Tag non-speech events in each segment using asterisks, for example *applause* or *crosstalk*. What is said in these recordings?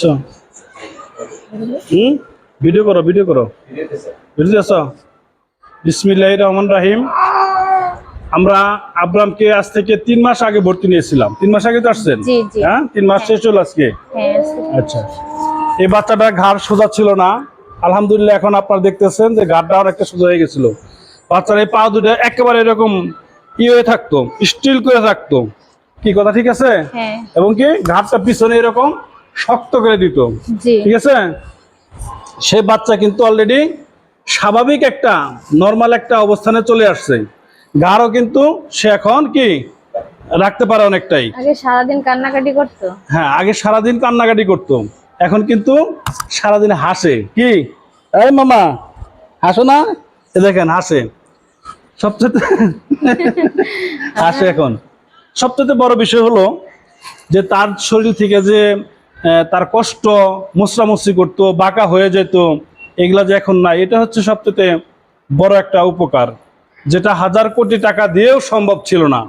হুম? Video করো video করো। Video আছো বিসমিল্লাহ রহমান রাহিম। আমরা আব্রামকে আজ থেকে তিন মাস আগে ভর্তি নিয়েছিলাম। তিন মাস আগে তো আসছেন। হ্যাঁ? তিন মাস শেষ হলো আজকে? হ্যাঁ আচ্ছা। এই বাচ্চাটা ঘাড় সোজা ছিল না। আলহামদুলিল্লাহ এখন আপনারা দেখতেছেন যে ঘাড়টা অনেকটা সোজা হয়ে গেছিল। বাচ্চার এই পা দুটো একেবারে এরকম ই হয়ে থাকতো স্টিল করে থাকতো। কি কথা ঠিক আছে? হ্যাঁ। এবং কি? ঘাটটা পিছনে এরকম শক্ত করে দিত। ঠিক আছে? সে বাচ্চা কিন্তু অলরেডি স্বাভাবিক একটা নর্মাল একটা অবস্থানে চলে আসছে। ঘাড়ও কিন্তু সে এখন কি রাখতে পারে অনেকটাই। আগে সারাদিন কান্নাকাটি করতো? হ্যাঁ আগে সারাদিন কান্নাকাটি করতো। এখন কিন্তু সারাদিন হাসে। কি? এই মামা হাসো না। এ দেখেন হাসে। সবচেয়ে *laughs* হাসে এখন। সবচেয়ে বড় বিষয় হলো যে তার শরীর থেকে যে তার কষ্ট মুসরামুসরি করতো বাঁকা হয়ে যেত এগুলা যে এখন নাই এটা হচ্ছে সবচেয়ে বড় একটা উপকার যেটা হাজার কোটি টাকা দিয়েও সম্ভব ছিল না।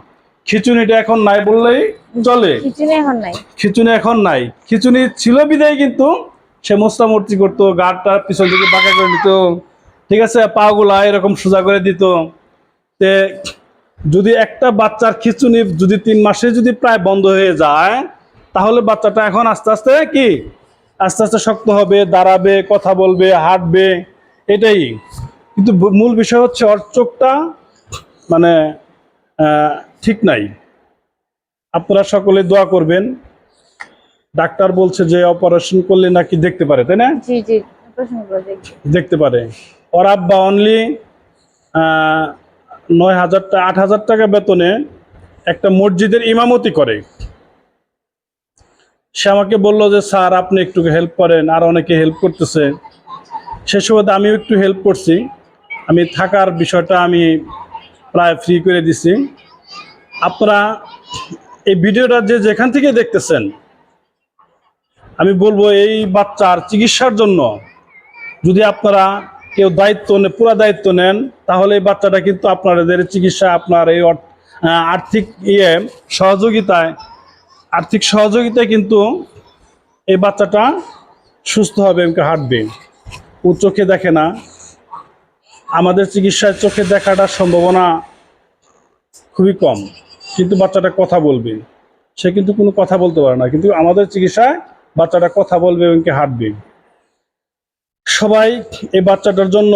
খিচুনিটা এখন নাই বললেই চলে। খিচুনি এখন নাই। খিচুনি ছিল বিদায় কিন্তু সে মোস্তামূর্তি করতো গাড়টা পিছন থেকে বাঁকা করে দিত ঠিক আছে পাগুলা এরকম সোজা করে দিত। তে যদি একটা বাচ্চার খিচুনি যদি তিন মাসে যদি প্রায় বন্ধ হয়ে যায় তাহলে বাচ্চাটা এখন আস্তে আস্তে কি? আস্তে আস্তে শক্ত হবে দাঁড়াবে কথা বলবে হাঁটবে এটাই। কিন্তু মূল বিষয় হচ্ছে ওর চোখটা মানে ঠিক নাই। আপনারা সকলে দোয়া করবেন। ডাক্তার বলছে যে অপারেশন করলে নাকি দেখতে পারে তাই না? দেখতে পারে। ওর আব্বা অনলি নয় হাজার আট হাজার টাকা বেতনে একটা মসজিদের ইমামতি করে। সে আমাকে বলল যে, স্যার, আপনি একটু হেল্প করেন। আর অনেকে হেল্প করতেছে। সে সময় আমিও একটু হেল্প করছি। আমি থাকার বিষয়টা আমি প্রায় ফ্রি করে দিছি। আপনারা এই ভিডিওটা যে যেখান থেকে দেখতেছেন, আমি বলব এই বাচ্চার চিকিৎসার জন্য যদি আপনারা কেউ দায়িত্ব পুরা দায়িত্ব নেন, তাহলে এই বাচ্চাটা কিন্তু আপনাদের চিকিৎসা, আপনার এই আর্থিক ইয়ে সহযোগিতায় আর্থিক সহযোগিতায় কিন্তু এই বাচ্চাটা সুস্থ হবে এবং হাঁটবে। ও চোখে দেখে না। আমাদের চিকিৎসায় চোখে দেখাটার সম্ভাবনা খুবই কম। কিন্তু বাচ্চাটা কথা বলবে। সে কিন্তু কোনো কথা বলতে পারে না। কিন্তু আমাদের চিকিৎসায় বাচ্চাটা কথা বলবে এবং হাঁটবে। সবাই এই বাচ্চাটার জন্য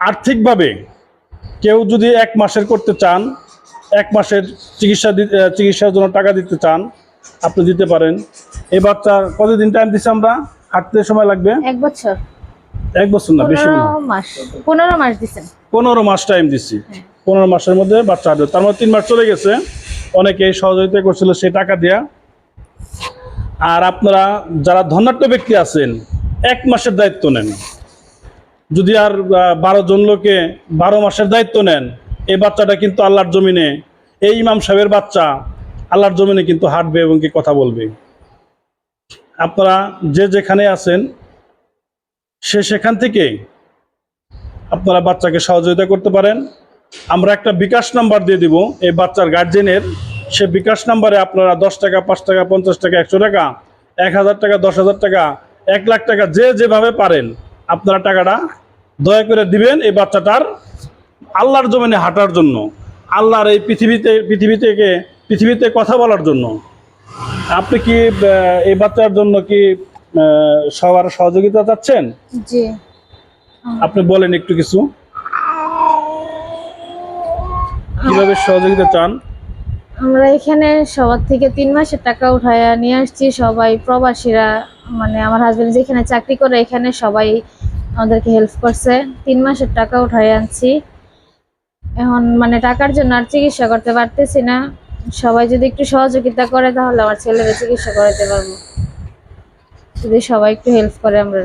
আর্থিকভাবে কেউ যদি এক মাসের করতে চান, এক মাসের চিকিৎসা চিকিৎসার জন্য টাকা দিতে চান আপনি দিতে পারেন। এই বাচ্চার কতদিন টাইম দিচ্ছি আমরা? হাঁটতে সময় লাগবে? এক বছর। এক বছর না বেশি মাস। পনেরো মাস দিচ্ছেন পনেরো মাস টাইম দিচ্ছি পনেরো মাসের মধ্যে বাচ্চা হাঁটবে। তার মধ্যে তিন মাস চলে গেছে। অনেকে সহযোগিতা করছিল সেই টাকা দেয়া। আর আপনারা যারা ধনাঢ্য ব্যক্তি আছেন এক মাসের দায়িত্ব নেন। যদি আর বারো জন লোকে বারো মাসের দায়িত্ব নেন এই বাচ্চাটা কিন্তু আল্লাহর জমিনে এই ইমাম সাহেবের বাচ্চা আল্লাহর জমিনে কিন্তু হাঁটবে এবং কি কথা বলবে। আপনারা যে যেখানে আছেন, সে সেখান থেকে আপনারা বাচ্চাকে সহযোগিতা করতে পারেন। আমরা একটা বিকাশ নাম্বার দিয়ে দিব, এই বাচ্চার গার্জেনের সে বিকাশ নাম্বারে আপনারা দশ টাকা, পাঁচ টাকা, পঞ্চাশ টাকা, একশো টাকা, এক হাজার টাকা, দশ হাজার টাকা, এক লাখ টাকা যে যেভাবে পারেন, আপনারা টাকাটা দয়া করে দিবেন এই বাচ্চাটার আল্লাহর জমিনে হাঁটার জন্য। আল্লাহর এই পৃথিবীতে, পৃথিবী থেকে পৃথিবীতে কথা বলার জন্য। আপনি কি এই বাচ্চার জন্য কি সবার সহযোগিতা চাচ্ছেন? আপনি বলেন একটু কিছু। কীভাবে সহযোগিতা চান? আমরা এখানে সবার থেকে তিন মাসের টাকা উঠাইয়া নিয়ে আসছি। সবাই প্রবাসীরা মানে আমার হাজবেন্ড যেখানে চাকরি করে এখানে সবাই আমাদেরকে হেল্প করছে। তিন মাসের টাকা উঠাই আনছি। এখন মানে টাকার জন্য আর চিকিৎসা করতে পারতেছি না। সবাই যদি একটু সহযোগিতা করে তাহলে আমার ছেলেরা চিকিৎসা করাতে পারব। যদি সবাই একটু হেল্প করে আমরা